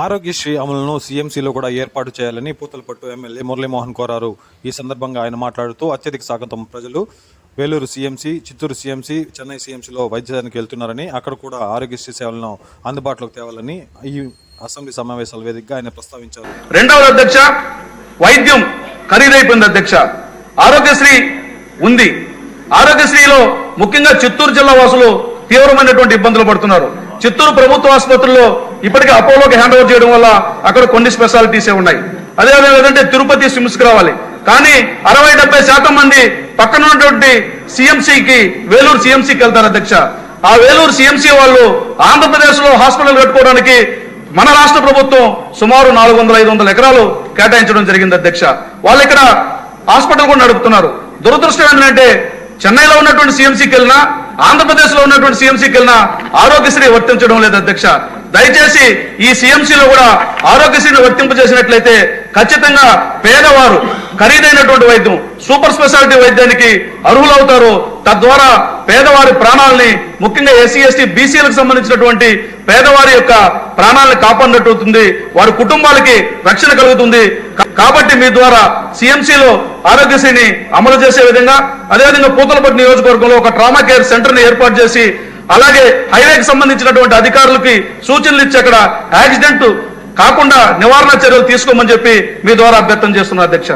ఆరోగ్యశ్రీ అమలును సీఎంసీలో కూడా ఏర్పాటు చేయాలని పూతలపట్టు ఎమ్మెల్యే మురళీమోహన్ కోరారు. ఈ సందర్భంగా ఆయన మాట్లాడుతూ అత్యధిక శాతం ప్రజలు వేలూరు సీఎంసీ చిత్తూరు సీఎంసీ చెన్నై సీఎంసీలో వైద్యానికి వెళ్తున్నారని అక్కడ కూడా ఆరోగ్యశ్రీ సేవలను అందుబాటులోకి తేవాలని ఈ అసెంబ్లీ సమావేశాల వేదికగా ఆయన ప్రస్తావించారు. రెండవది అధ్యక్ష వైద్యం ఖరీదైపోయింది అధ్యక్ష. ఆరోగ్యశ్రీ ఉంది. ఆరోగ్యశ్రీలో ముఖ్యంగా చిత్తూరు జిల్లా వాసులు తీవ్రమైనటువంటి ఇబ్బందులు పడుతున్నారు. చిత్తూరు ప్రభుత్వ ఆసుపత్రుల్లో ఇప్పటికే అపోలోకి హ్యాండ్ ఓవర్ చేయడం వల్ల అక్కడ కొన్ని స్పెషాలిటీసే ఉన్నాయి. అదే లేదంటే తిరుపతి సిమ్స్కి రావాలి. కానీ అరవై డెబ్బై శాతం మంది పక్కన ఉన్నటువంటి సిఎంసికి వేలూరు సిఎంసికి వెళ్తారు అధ్యక్ష. ఆ వేలూరు సిఎంసి వాళ్ళు ఆంధ్రప్రదేశ్లో హాస్పిటల్ కట్టుకోవడానికి మన రాష్ట్ర ప్రభుత్వం సుమారు నాలుగు వందల ఐదు వందల ఎకరాలు కేటాయించడం జరిగింది అధ్యక్ష. వాళ్ళు ఇక్కడ హాస్పిటల్ కూడా నడుపుతున్నారు. దురదృష్టం ఏంటంటే చెన్నైలో ఉన్నటువంటి సీఎంసీకి వెళ్ళినా ఆంధ్రప్రదేశ్లో ఉన్నటువంటి సీఎంసీకి వెళ్ళినా ఆరోగ్యశ్రీ వర్తించడం లేదు అధ్యక్ష. దయచేసి ఈ సీఎంసీలో కూడా ఆరోగ్యశ్రీని వర్తింపజేసినట్లయితే ఖచ్చితంగా పేదవారు ఖరీదైనటువంటి వైద్యం సూపర్ స్పెషాలిటీ వైద్యానికి అర్హులవుతారు. తద్వారా పేదవారి ప్రాణాలని ముఖ్యంగా ఎస్సీ ఎస్టీ బీసీలకు సంబంధించినటువంటి పేదవారి యొక్క ప్రాణాలను కాపాడినట్టు వారి కుటుంబాలకి రక్షణ కలుగుతుంది. కాబట్టి మీ ద్వారా సిఎంసీలో ఆరోగ్యశ్రీని అమలు చేసే విధంగా అదేవిధంగా పూతలపట్టు నియోజకవర్గంలో ఒక ట్రామా కేర్ సెంటర్ని ఏర్పాటు చేసి అలాగే హైవేకి సంబంధించినటువంటి అధికారులకి సూచనలు ఇచ్చి అక్కడ యాక్సిడెంట్ కాకుండా నివారణ చర్యలు తీసుకోమని చెప్పి మీ ద్వారా అభ్యర్థన చేస్తున్నారు అధ్యక్ష.